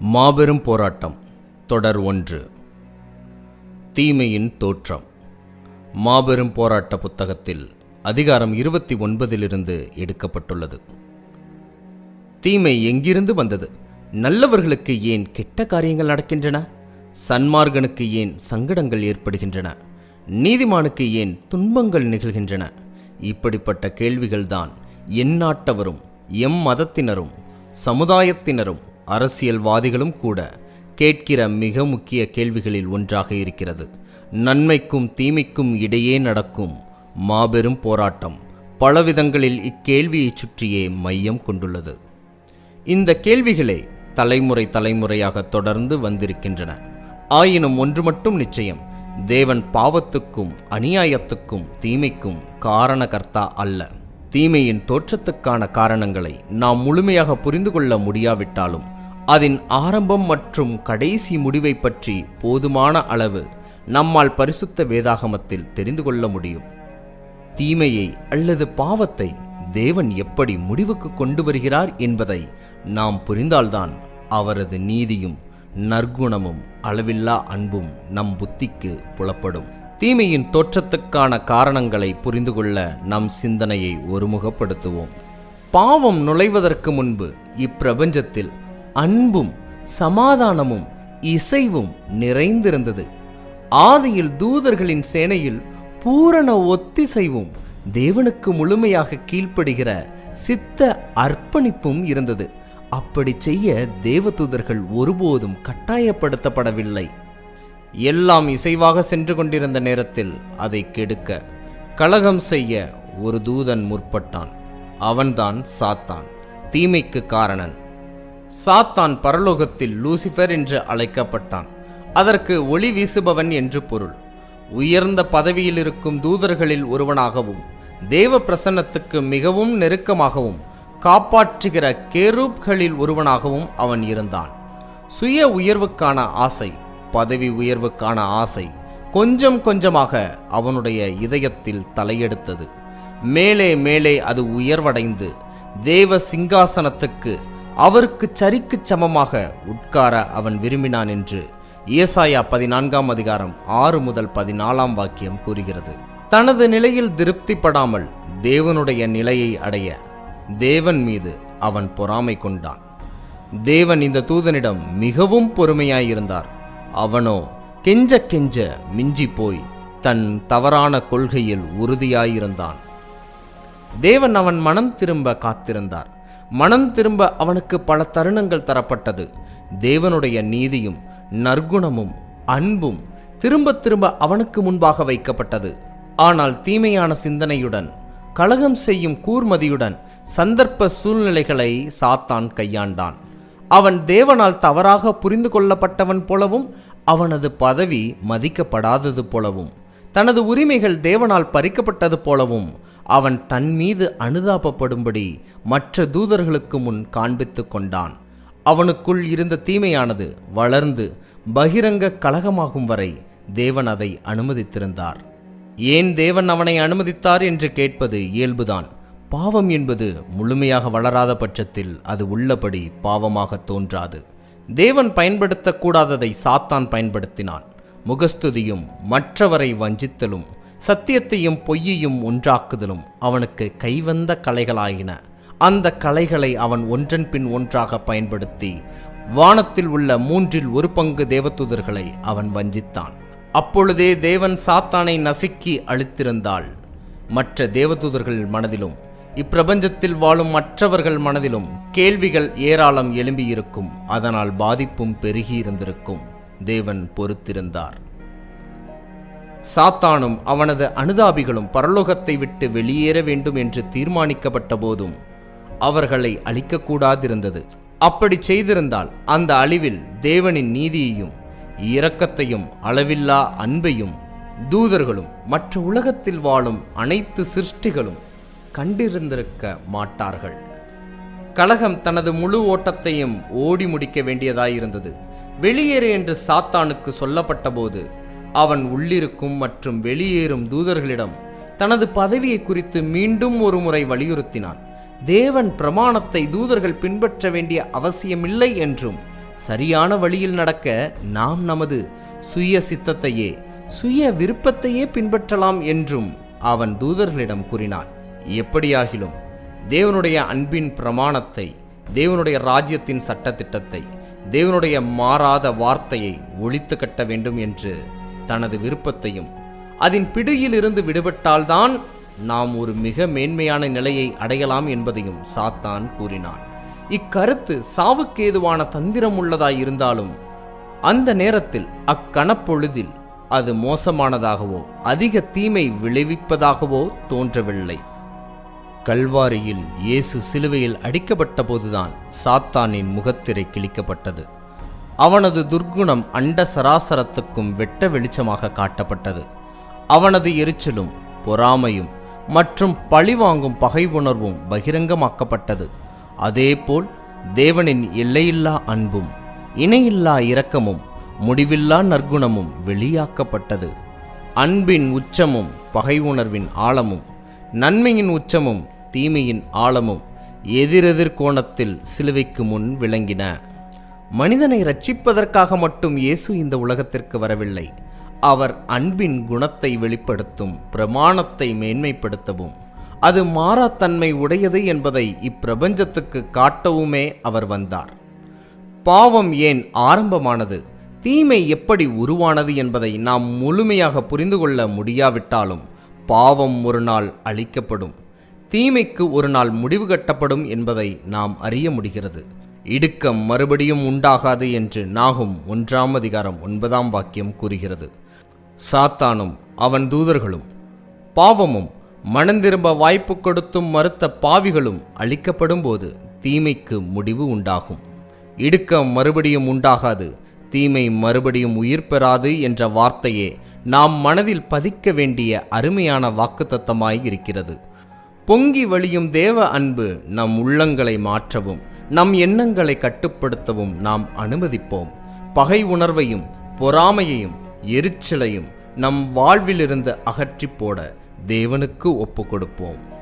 மாபெரும் போராட்டம். தொடர் ஒன்று. தீமையின் தோற்றம். மாபெரும் போராட்ட புத்தகத்தில் அதிகாரம் இருபத்தி ஒன்பதிலிருந்து எடுக்கப்பட்டுள்ளது. தீமை எங்கிருந்து வந்தது? நல்லவர்களுக்கு ஏன் கெட்ட காரியங்கள் நடக்கின்றன? சன்மார்கனுக்கு ஏன் சங்கடங்கள் ஏற்படுகின்றன? நீதிமானுக்கு ஏன் துன்பங்கள் நிகழ்கின்றன? இப்படிப்பட்ட கேள்விகள்தான் எந்நாட்டவரும் எம் மதத்தினரும் சமுதாயத்தினரும் அரசியல்வாதிகளும் கூட கேட்கிற மிக முக்கிய கேள்விகளில் ஒன்றாக இருக்கிறது. நன்மைக்கும் தீமைக்கும் இடையே நடக்கும் மாபெரும் போராட்டம் பலவிதங்களில் இக்கேள்வியைச் சுற்றியே மையம் கொண்டுள்ளது. இந்த கேள்விகளே தலைமுறை தலைமுறையாக தொடர்ந்து வந்திருக்கின்றன. ஆயினும் ஒன்று மட்டும் நிச்சயம் தேவன் பாவத்துக்கும் அநியாயத்துக்கும் தீமைக்கும் காரணகர்த்தா அல்ல. தீமையின் தோற்றத்துக்கான காரணங்களை நாம் முழுமையாக புரிந்து கொள்ள முடியாவிட்டாலும் அதன் ஆரம்பம் மற்றும் கடைசி முடிவை பற்றி போதுமான அளவு நம்மால் பரிசுத்த வேதாகமத்தில் தெரிந்து கொள்ள முடியும். தீமையை அல்லது பாவத்தை தேவன் எப்படி முடிவுக்கு கொண்டு வருகிறார் என்பதை நாம் புரிந்தால்தான் அவரது நீதியும் நற்குணமும் அளவில்லா அன்பும் நம் புத்திக்கு புலப்படும். தீமையின் தோற்றத்துக்கான காரணங்களை புரிந்து கொள்ள நம் சிந்தனையை ஒருமுகப்படுத்துவோம். பாவம் நுழைவதற்கு முன்பு இப்பிரபஞ்சத்தில் அன்பும் சமாதானமும் இசைவும் நிறைந்திருந்தது. ஆதியில் தூதர்களின் சேனையில் பூரண ஒத்திசைவும் தேவனுக்கு முழுமையாக கீழ்ப்படுகிற சித்த அர்ப்பணிப்பும் இருந்தது. அப்படி செய்ய தேவதூதர்கள் ஒருபோதும் கட்டாயப்படுத்தப்படவில்லை. எல்லாம் இசைவாக சென்று கொண்டிருந்த நேரத்தில் அதை கெடுக்க கலகம் செய்ய ஒரு தூதன் முற்பட்டான். அவன்தான் சாத்தான் தீமைக்கு காரணன். சாத்தான் பரலோகத்தில் லூசிஃபர் என்று அழைக்கப்பட்டான். அதற்கு ஒளி வீசுபவன் என்று பொருள். உயர்ந்த பதவியில் இருக்கும் தூதர்களில் ஒருவனாகவும் தேவ பிரசன்னத்துக்கு மிகவும் நெருக்கமாகவும் காப்பாற்றுகிற கேரூப்களில் ஒருவனாகவும் அவன் இருந்தான். சுய உயர்வுக்கான ஆசை பதவி உயர்வுக்கான ஆசை கொஞ்சம் கொஞ்சமாக அவனுடைய இதயத்தில் தலையெடுத்தது. மேலே மேலே அது உயர்வடைந்து தேவ சிங்காசனத்துக்கு அவருக்கு சரிக்குச் சமமாக உட்கார அவன் விரும்பினான் என்று ஏசாயா பதினான்காம் அதிகாரம் ஆறு முதல் பதினாலாம் வாக்கியம் கூறுகிறது. தனது நிலையில் திருப்திப்படாமல் தேவனுடைய நிலையை அடைய தேவன் மீது அவன் பொறாமை கொண்டான். தேவன் இந்த தூதனிடம் மிகவும் பொறுமையாயிருந்தார். அவனோ கெஞ்ச கெஞ்ச மிஞ்சி போய் தன் தவறான கொள்கையில் உறுதியாயிருந்தான். தேவன் அவன் மனம் திரும்ப காத்திருந்தார். மனம் திரும்ப அவனுக்கு பல தருணங்கள் தரப்பட்டது. தேவனுடைய நீதியும் நற்குணமும் அன்பும் திரும்ப திரும்ப அவனுக்கு முன்பாக வைக்கப்பட்டது. ஆனால் தீமையான சிந்தனையுடன் கலகம் செய்யும் கூர்மதியுடன் சந்தர்ப்ப சூழ்நிலைகளை சாத்தான் கையாண்டான். அவன் தேவனால் தவறாக புரிந்து கொள்ளப்பட்டவன் போலவும் அவனது பதவி மதிக்கப்படாதது போலவும் தனது உரிமைகள் தேவனால் பறிக்கப்பட்டது போலவும் அவன் தன் மீது அனுதாபப்படும்படி மற்ற தூதர்களுக்கு முன் காண்பித்து கொண்டான். அவனுக்குள் இருந்த தீமையானது வளர்ந்து பகிரங்க கலகமாகும் வரை தேவன் அதை அனுமதித்திருந்தார். ஏன் தேவன் அவனை அனுமதித்தார் என்று கேட்பது இயல்புதான். பாவம் என்பது முழுமையாக வளராத பட்சத்தில் அது உள்ளபடி பாவமாக தோன்றாது. தேவன் பயன்படுத்தக்கூடாததை சாத்தான் பயன்படுத்தினான். முகஸ்துதியும் மற்றவரை வஞ்சித்தலும் சத்தியத்தையும் பொய்யையும் ஒன்றாக்குதலும் அவனுக்கு கைவந்த கலைகளாயின. அந்த கலைகளை அவன் ஒன்றன் பின் ஒன்றாக பயன்படுத்தி வானத்தில் உள்ள மூன்றில் ஒரு பங்கு தேவதூதர்களை அவன் வஞ்சித்தான். அப்பொழுதே தேவன் சாத்தானை நசுக்கி அழித்திருந்தாள். மற்ற தேவதூதர்கள் மனதிலும் இப்பிரபஞ்சத்தில் வாழும் மற்றவர்கள் மனதிலும் கேள்விகள் ஏராளம் எழும்பியிருக்கும். அதனால் பாதிப்பும் பெருகியிருந்திருக்கும். தேவன் பொறுத்திருந்தார். சாத்தானும் அவனது அனுதாபிகளும் பரலோகத்தை விட்டு வெளியேற வேண்டும் என்று தீர்மானிக்கப்பட்ட போதும் அவர்களை அழிக்கக்கூடாதிருந்தது. அப்படி செய்திருந்தால் அந்த அழிவில் தேவனின் நீதியையும் இரக்கத்தையும் அளவில்லா அன்பையும் தூதர்களும் மற்ற உலகத்தில் வாழும் அனைத்து சிருஷ்டிகளும் கண்டிருந்திருக்க மாட்டார்கள். கலகம் தனது முழு ஓட்டத்தையும் ஓடி முடிக்க வேண்டியதாயிருந்தது. வெளியேறு என்று சாத்தானுக்கு சொல்லப்பட்டபோது அவன் உள்ளிருக்கும் மற்றும் வெளியேறும் தூதர்களிடம் தனது பதவியை குறித்து மீண்டும் ஒரு முறை வலியுறுத்தினான். தேவன் பிரமாணத்தை தூதர்கள் பின்பற்ற வேண்டிய அவசியமில்லை என்றும் சரியான வழியில் நடக்க நாம் நமது சுய சித்தத்தையே சுய விருப்பத்தையே பின்பற்றலாம் என்றும் அவன் தூதர்களிடம் கூறினான். எப்படியாகிலும் தேவனுடைய அன்பின் பிரமாணத்தை தேவனுடைய ராஜ்யத்தின் சட்டத்திட்டத்தை தேவனுடைய மாறாத வார்த்தையை ஒழித்து கட்ட வேண்டும் என்று தனது விருப்பத்தையும் அதன் பிடியிலிருந்து விடுபட்டால்தான் நாம் ஒரு மிக மேன்மையான நிலையை அடையலாம் என்பதையும் சாத்தான் கூறினான். இக்கருத்து சாவுக்கேதுவான தந்திரம் உள்ளதாய் இருந்தாலும் அந்த நேரத்தில் அக்கணப்பொழுதில் அது மோசமானதாகவோ அதிக தீமை விளைவிப்பதாகவோ தோன்றவில்லை. கல்வாரியில் இயேசு சிலுவையில் அடிக்கப்பட்ட போதுதான் சாத்தானின் முகத்திரை கிழிக்கப்பட்டது. அவனது துர்க்குணம் அண்ட சராசரத்துக்கும் வெட்ட வெளிச்சமாக காட்டப்பட்டது. அவனது எரிச்சலும் பொறாமையும் மற்றும் பழிவாங்கும் பகை உணர்வும் பகிரங்கமாக்கப்பட்டது. அதேபோல் தேவனின் எல்லையில்லா அன்பும் இணையில்லா இரக்கமும் முடிவில்லா நற்குணமும் வெளியாக்கப்பட்டது. அன்பின் உச்சமும் பகை உணர்வின் ஆழமும் நன்மையின் உச்சமும் தீமையின் ஆழமும் எதிரெதிர் கோணத்தில் சிலுவைக்கு முன் விளங்கின. மனிதனை ரட்சிப்பதற்காக மட்டும் இயேசு இந்த உலகத்திற்கு வரவில்லை. அவர் அன்பின் குணத்தை வெளிப்படுத்தும் பிரமாணத்தை மேன்மைப்படுத்தவும் அது மாறாத்தன்மை உடையது என்பதை இப்பிரபஞ்சத்துக்கு காட்டவுமே அவர் வந்தார். பாவம் ஏன் ஆரம்பமானது? தீமை எப்படி உருவானது என்பதை நாம் முழுமையாக புரிந்து கொள்ள முடியாவிட்டாலும் பாவம் ஒரு நாள் அழிக்கப்படும். தீமைக்கு ஒரு நாள் முடிவு கட்டப்படும் என்பதை நாம் அறிய முடிகிறது. இடுக்கம் மறுபடியும் உண்டாகாது என்று நாகும் ஒன்றாம் அதிகாரம் ஒன்பதாம் வாக்கியம் கூறுகிறது. சாத்தானும் அவன் தூதர்களும் பாவமும் மனந்திரும்ப வாய்ப்பு கொடுத்தும் மறுத்த பாவிகளும் அழிக்கப்படும்போது தீமைக்கு முடிவு உண்டாகும். இடுக்கம் மறுபடியும் உண்டாகாது தீமை மறுபடியும் உயிர் பெறாது என்ற வார்த்தையே நாம் மனதில் பதிக்க வேண்டிய அருமையான வாக்குத்தத்தமாய் இருக்கிறது. பொங்கி வழியும் தேவ அன்பு நம் உள்ளங்களை மாற்றவும் நம் எண்ணங்களை கட்டுப்படுத்தவும் நாம் அனுமதிப்போம். பகை உணர்வையும் பொறாமையையும் எரிச்சலையும் நம் வாழ்விலிருந்து அகற்றி போட தேவனுக்கு ஒப்பு கொடுப்போம்